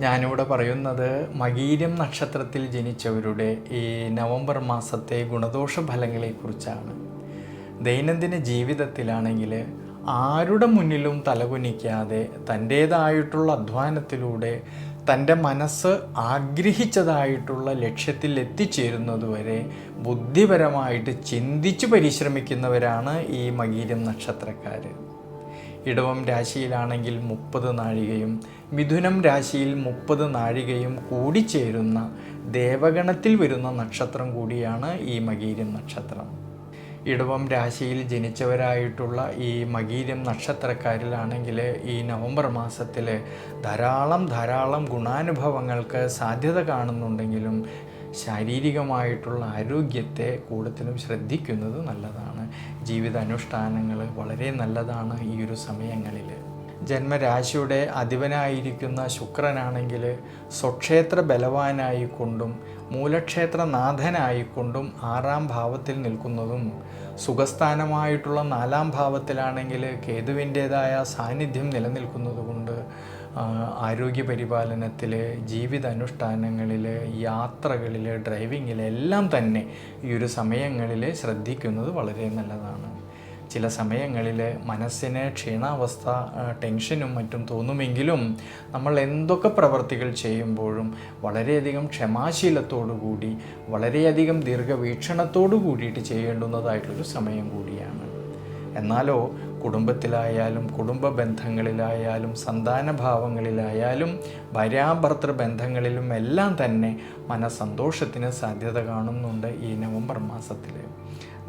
ഞാനിവിടെ പറയുന്നത് മകീരം നക്ഷത്രത്തിൽ ജനിച്ചവരുടെ ഈ നവംബർ മാസത്തെ ഗുണദോഷ ഫലങ്ങളെക്കുറിച്ചാണ്. ദൈനംദിന ജീവിതത്തിലാണെങ്കിൽ ആരുടെ മുന്നിലും തലകുനിക്കാതെ തന്റേതായിട്ടുള്ള അധ്വാനത്തിലൂടെ തന്റെ മനസ്സ് ആഗ്രഹിച്ചതായിട്ടുള്ള ലക്ഷ്യത്തിൽ എത്തിച്ചേരുന്നതുവരെ ബുദ്ധിപരമായിട്ട് ചിന്തിച്ച് പരിശ്രമിക്കുന്നവരാണ് ഈ മകീരം നക്ഷത്രക്കാർ ഇടവം രാശിയിലാണെങ്കിൽ മുപ്പത് നാഴികയും മിഥുനം രാശിയിൽ മുപ്പത് നാഴികയും കൂടിച്ചേരുന്ന ദേവഗണത്തിൽ വരുന്ന നക്ഷത്രം കൂടിയാണ് ഈ മകീരം നക്ഷത്രം. ഇടവം രാശിയിൽ ജനിച്ചവരായിട്ടുള്ള ഈ മകീരം നക്ഷത്രക്കാരിലാണെങ്കിൽ ഈ നവംബർ മാസത്തിൽ ധാരാളം ധാരാളം ഗുണാനുഭവങ്ങൾക്ക് സാധ്യത കാണുന്നുണ്ടെങ്കിലും ശാരീരികമായിട്ടുള്ള ആരോഗ്യത്തെ കൂടുതലും ശ്രദ്ധിക്കുന്നത് നല്ലതാണ്. ജീവിതാനുഷ്ഠാനങ്ങൾ വളരെ നല്ലതാണ് ഈ ഒരു സമയങ്ങളിൽ ജന്മരാശിയുടെ അധിപനായിരിക്കുന്ന ശുക്രനാണെങ്കിൽ സ്വക്ഷേത്ര ബലവാനായിക്കൊണ്ടും മൂലക്ഷേത്ര നാഥനായിക്കൊണ്ടും ആറാം ഭാവത്തിൽ നിൽക്കുന്നതും സുഖസ്ഥാനമായിട്ടുള്ള നാലാം ഭാവത്തിലാണെങ്കിൽ കേതുവിന്റേതായ സാന്നിധ്യം നിലനിൽക്കുന്നതുകൊണ്ട് ആരോഗ്യ പരിപാലനത്തിൽ ജീവിത അനുഷ്ഠാനങ്ങളിൽ യാത്രകളിൽ ഡ്രൈവിങ്ങിൽ എല്ലാം തന്നെ ഈ ഒരു സമയങ്ങളിൽ ശ്രദ്ധിക്കുന്നത് വളരെ നല്ലതാണ്. ചില സമയങ്ങളിൽ മനസ്സിന് ക്ഷീണാവസ്ഥ ടെൻഷനും മറ്റും തോന്നുമെങ്കിലും നമ്മൾ എന്തൊക്കെ പ്രവർത്തികൾ ചെയ്യുമ്പോഴും വളരെയധികം ക്ഷമാശീലത്തോടു കൂടി വളരെയധികം ദീർഘവീക്ഷണത്തോടു കൂടിയിട്ട് ചെയ്യേണ്ടുന്നതായിട്ടുള്ളൊരു സമയം കൂടിയാണ്. എന്നാലോ കുടുംബത്തിലായാലും കുടുംബ ബന്ധങ്ങളിലായാലും സന്താന ഭാവങ്ങളിലായാലും ഭാര്യാഭർത്തൃ ബന്ധങ്ങളിലും എല്ലാം തന്നെ മനസന്തോഷത്തിന് സാധ്യത കാണുന്നുണ്ട് ഈ നവംബർ മാസത്തിൽ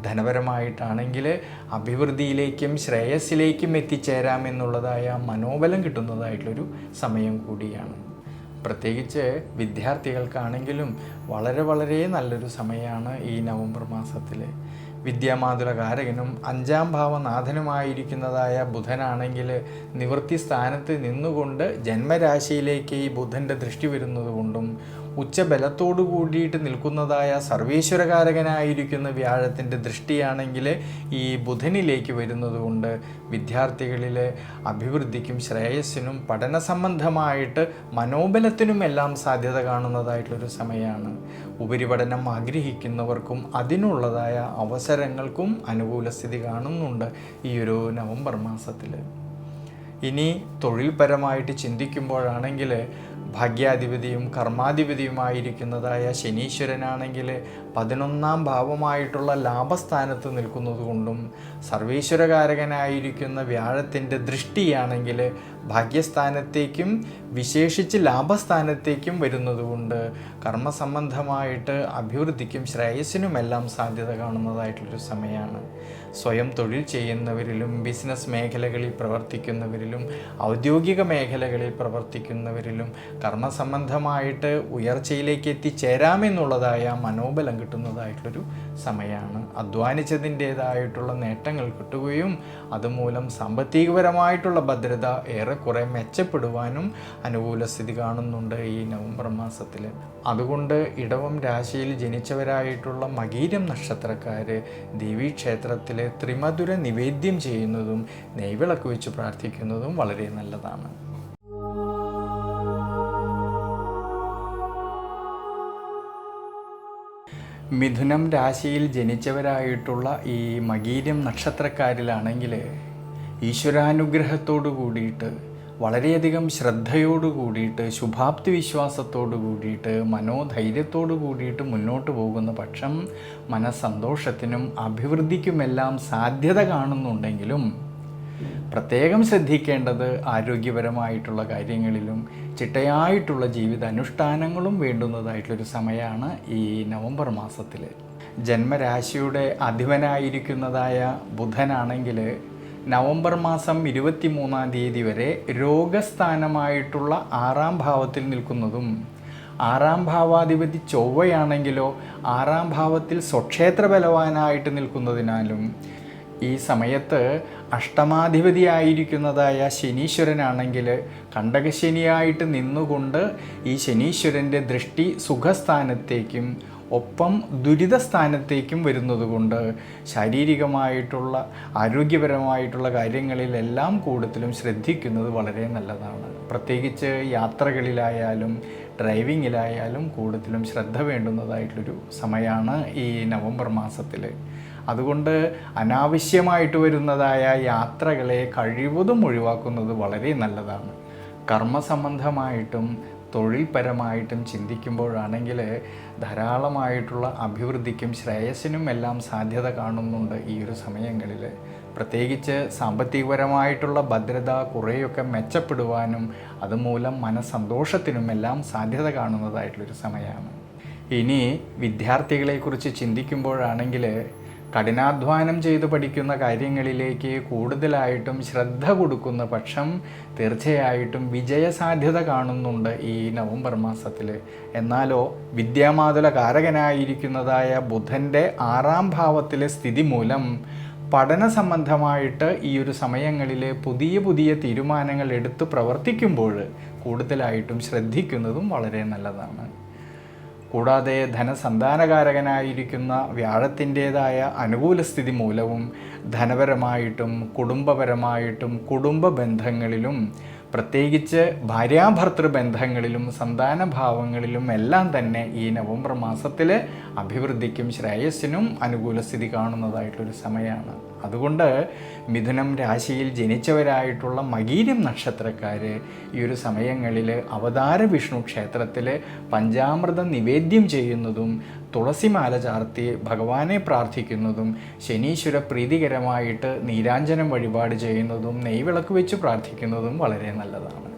ധനപരമായിട്ടാണെങ്കിൽ അഭിവൃദ്ധിയിലേക്കും ശ്രേയസ്സിലേക്കും എത്തിച്ചേരാമെന്നുള്ളതായ മനോബലം കിട്ടുന്നതായിട്ടുള്ളൊരു സമയം കൂടിയാണ്. പ്രത്യേകിച്ച് വിദ്യാർത്ഥികൾക്കാണെങ്കിലും വളരെ വളരെ നല്ലൊരു സമയമാണ് ഈ നവംബർ മാസത്തിൽ വിദ്യാമാതുലകാരകനും അഞ്ചാം ഭാവനാഥനുമായിരിക്കുന്നതായ ബുധനാണെങ്കിൽ നിവൃത്തി സ്ഥാനത്ത് നിന്നുകൊണ്ട് ജന്മരാശിയിലേക്ക് ഈ ബുധന്റെ ദൃഷ്ടി വരുന്നത് കൊണ്ടും ഉച്ചബലത്തോടു കൂടിയിട്ട് നിൽക്കുന്നതായ സർവീശ്വരകാരകനായിരിക്കുന്ന വ്യാഴത്തിന്റെ ദൃഷ്ടിയാണെങ്കിൽ ഈ ബുധനിലേക്ക് വരുന്നതുകൊണ്ട് വിദ്യാർത്ഥികളിലെ അഭിവൃദ്ധിക്കും ശ്രേയസ്സിനും പഠന സംബന്ധമായിട്ട് മനോബലത്തിനുമെല്ലാം സാധ്യത കാണുന്നതായിട്ടുള്ളൊരു സമയമാണ്. ഉപരിപഠനം ആഗ്രഹിക്കുന്നവർക്കും അതിനുള്ളതായ അവസരങ്ങൾക്കും അനുകൂല സ്ഥിതി കാണുന്നുണ്ട് ഈ ഒരു നവംബർ മാസത്തിൽ. ഇനി തൊഴിൽപരമായിട്ട് ചിന്തിക്കുമ്പോഴാണെങ്കിൽ ഭാഗ്യാധിപതിയും കർമാധിപതിയുമായിരിക്കുന്നതായ ശനീശ്വരനാണെങ്കിൽ പതിനൊന്നാം ഭാവമായിട്ടുള്ള ലാഭസ്ഥാനത്ത് നിൽക്കുന്നത് കൊണ്ടും സർവീശ്വരകാരകനായിരിക്കുന്ന വ്യാഴത്തിന്റെ ദൃഷ്ടിയാണെങ്കിൽ ഭാഗ്യസ്ഥാനത്തേക്കും വിശേഷിച്ച് ലാഭസ്ഥാനത്തേക്കും വരുന്നതുകൊണ്ട് കർമ്മസംബന്ധമായിട്ട് അഭിവൃദ്ധിക്കും ശ്രേയസ്സിനുമെല്ലാം സാധ്യത കാണുന്നതായിട്ടുള്ളൊരു സമയമാണ്. സ്വയം തൊഴിൽ ചെയ്യുന്നവരിലും ബിസിനസ് മേഖലകളിൽ പ്രവർത്തിക്കുന്നവരിലും ഔദ്യോഗിക മേഖലകളിൽ പ്രവർത്തിക്കുന്നവരിലും കർമ്മസംബന്ധമായിട്ട് ഉയർച്ചയിലേക്ക് എത്തിച്ചേരാമെന്നുള്ളതായ മനോബലം കിട്ടുന്നതായിട്ടുള്ളൊരു സമയമാണ്. അധ്വാനിച്ചതിന്റേതായിട്ടുള്ള നേട്ടങ്ങൾ കിട്ടുകയും അതുമൂലം സാമ്പത്തികപരമായിട്ടുള്ള ഭദ്രത ഏറെക്കുറെ മെച്ചപ്പെടുവാനും അനുകൂല സ്ഥിതി കാണുന്നുണ്ട് ഈ നവംബർ മാസത്തിൽ അതുകൊണ്ട് ഇടവം രാശിയിൽ ജനിച്ചവരായിട്ടുള്ള മകീരം നക്ഷത്രക്കാർ ദേവീക്ഷേത്രത്തിൽ ത്രിമധുര നിവേദ്യം ചെയ്യുന്നതും നെയ്വിളക്ക് വെച്ച് പ്രാർത്ഥിക്കുന്നതും വളരെ നല്ലതാണ്. മിഥുനം രാശിയിൽ ജനിച്ചവരായിട്ടുള്ള ഈ മകീരം നക്ഷത്രക്കാരിലാണെങ്കിൽ ഈശ്വരാനുഗ്രഹത്തോടു കൂടിയിട്ട് വളരെയധികം ശ്രദ്ധയോടു കൂടിയിട്ട് ശുഭാപ്തി വിശ്വാസത്തോടു കൂടിയിട്ട് മനോധൈര്യത്തോടു കൂടിയിട്ട് മുന്നോട്ട് പോകുന്ന പക്ഷം മനസ്സന്തോഷത്തിനും അഭിവൃദ്ധിക്കുമെല്ലാം സാധ്യത കാണുന്നുണ്ടെങ്കിലും പ്രത്യേകം ശ്രദ്ധിക്കേണ്ടത് ആരോഗ്യപരമായിട്ടുള്ള കാര്യങ്ങളിലും ചിട്ടയായിട്ടുള്ള ജീവിത അനുഷ്ഠാനങ്ങളും വേണ്ടുന്നതായിട്ടുള്ളൊരു സമയമാണ് ഈ നവംബർ മാസത്തിൽ ജന്മരാശിയുടെ അധിപനായിരിക്കുന്നതായ ബുധനാണെങ്കിൽ നവംബർ മാസം ഇരുപത്തി മൂന്നാം തീയതി വരെ രോഗസ്ഥാനമായിട്ടുള്ള ആറാം ഭാവത്തിൽ നിൽക്കുന്നതും ആറാം ഭാവാധിപതി ചൊവ്വയാണെങ്കിലോ ആറാം ഭാവത്തിൽ സ്വക്ഷേത്ര ബലവാനായിട്ട് നിൽക്കുന്നതിനാലും ഈ സമയത്ത് അഷ്ടമാധിപതിയായിരിക്കുന്നതായ ശനീശ്വരനാണെങ്കിൽ കണ്ടകശനിയായിട്ട് നിന്നുകൊണ്ട് ഈ ശനീശ്വരന്റെ ദൃഷ്ടി സുഖസ്ഥാനത്തേക്കും ഒപ്പം ദുരിതസ്ഥാനത്തേക്കും വരുന്നതുകൊണ്ട് ശാരീരികമായിട്ടുള്ള ആരോഗ്യപരമായിട്ടുള്ള കാര്യങ്ങളിലെല്ലാം കൂടുതലും ശ്രദ്ധിക്കുന്നത് വളരെ നല്ലതാണ്. പ്രത്യേകിച്ച് യാത്രകളിലായാലും ഡ്രൈവിങ്ങിലായാലും കൂടുതലും ശ്രദ്ധ വേണ്ടുന്നതായിട്ടുള്ളൊരു സമയമാണ് ഈ നവംബർ മാസത്തിൽ അതുകൊണ്ട് അനാവശ്യമായിട്ട് വരുന്നതായ യാത്രകളെ കഴിവതും ഒഴിവാക്കുന്നത് വളരെ നല്ലതാണ്. കർമ്മസംബന്ധമായിട്ടും തൊഴിൽപരമായിട്ടും ചിന്തിക്കുമ്പോഴാണെങ്കിൽ ധാരാളമായിട്ടുള്ള അഭിവൃദ്ധിക്കും ശ്രേയസിനും എല്ലാം സാധ്യത കാണുന്നുണ്ട് ഈ ഒരു സമയങ്ങളിൽ പ്രത്യേകിച്ച് സാമ്പത്തികപരമായിട്ടുള്ള ഭദ്രത കുറേയൊക്കെ മെച്ചപ്പെടുവാനും അതുമൂലം മനസ്സന്തോഷത്തിനും എല്ലാം സാധ്യത കാണുന്നതായിട്ടുള്ളൊരു സമയമാണ്. ഇനി വിദ്യാർത്ഥികളെക്കുറിച്ച് ചിന്തിക്കുമ്പോഴാണെങ്കിൽ കഠിനാധ്വാനം ചെയ്ത് പഠിക്കുന്ന കാര്യങ്ങളിലേക്ക് കൂടുതലായിട്ടും ശ്രദ്ധ കൊടുക്കുന്ന പക്ഷം തീർച്ചയായിട്ടും വിജയസാധ്യത കാണുന്നുണ്ട് ഈ നവംബർ മാസത്തിൽ എന്നാലോ വിദ്യാമാതുല കാരകനായിരിക്കുന്നതായ ബുധന്റെ ആറാം ഭാവത്തിലെ സ്ഥിതി മൂലം പഠന സംബന്ധമായിട്ട് ഈ ഒരു സമയങ്ങളിൽ പുതിയ പുതിയ തീരുമാനങ്ങൾ എടുത്ത് പ്രവർത്തിക്കുമ്പോൾ കൂടുതലായിട്ടും ശ്രദ്ധിക്കുന്നതും വളരെ നല്ലതാണ്. കൂടാതെ ധനസന്താനകാരകനായിരിക്കുന്ന വ്യാഴത്തിന്റെതായ അനുകൂല സ്ഥിതി മൂലവും ധനപരമായിട്ടും കുടുംബപരമായിട്ടും കുടുംബ ബന്ധങ്ങളിലും പ്രത്യേകിച്ച് ഭാര്യാഭർത്തൃ ബന്ധങ്ങളിലും സന്താനഭാവങ്ങളിലും എല്ലാം തന്നെ ഈ നവംബർ മാസത്തിൽ അഭിവൃദ്ധിക്കും ശ്രേയസ്സിനും അനുകൂല സ്ഥിതി കാണുന്നതായിട്ടൊരു സമയമാണ് അതുകൊണ്ട് മിഥുനം രാശിയിൽ ജനിച്ചവരായിട്ടുള്ള മകീരം നക്ഷത്രക്കാർ ഈ ഒരു സമയങ്ങളിൽ അവതാര വിഷ്ണു ക്ഷേത്രത്തിൽ പഞ്ചാമൃതം നിവേദ്യം ചെയ്യുന്നതും തുളസിമാല ചാർത്തി ഭഗവാനെ പ്രാർത്ഥിക്കുന്നതും ശനീശ്വര പ്രീതികരമായിട്ട് നീരാഞ്ജനം വഴിപാട് ചെയ്യുന്നതും നെയ്വിളക്ക് വെച്ച് പ്രാർത്ഥിക്കുന്നതും വളരെ നല്ലതാണ്.